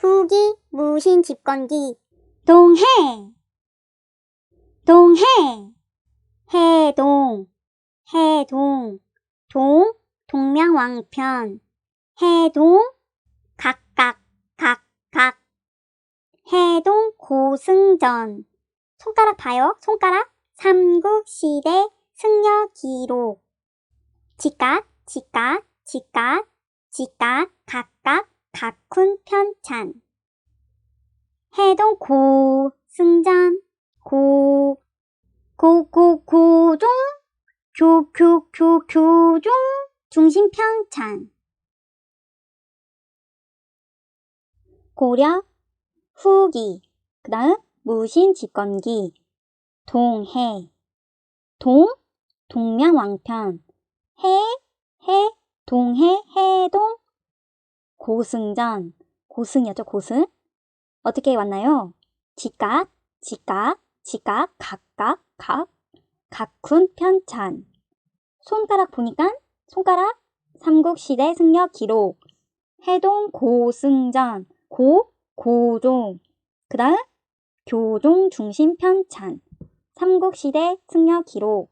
후기, 무신 집권기, 동해, 동해, 해동, 해동, 동, 동명왕편, 해동, 각각, 각각, 해동 고승전, 손가락 봐요, 손가락, 삼국시대 승려 기록, 직각, 직각, 직각, 직각, 각각, 각훈 편찬. 해동 고 승전, 고, 고, 고, 고종, 교, 교, 교, 교종, 중심 편찬. 고려, 후기, 그 다음 무신 집권기, 동해, 동, 동명왕편, 해, 해, 동해, 해동, 고승전, 고승이었죠, 고승. 어떻게 왔나요? 직각, 직각, 직각, 각각, 각, 각훈 편찬. 손가락 보니까 손가락 삼국시대 승려 기록, 해동 고승전, 고, 고종, 그 다음 교종 중심 편찬, 삼국시대 승려 기록,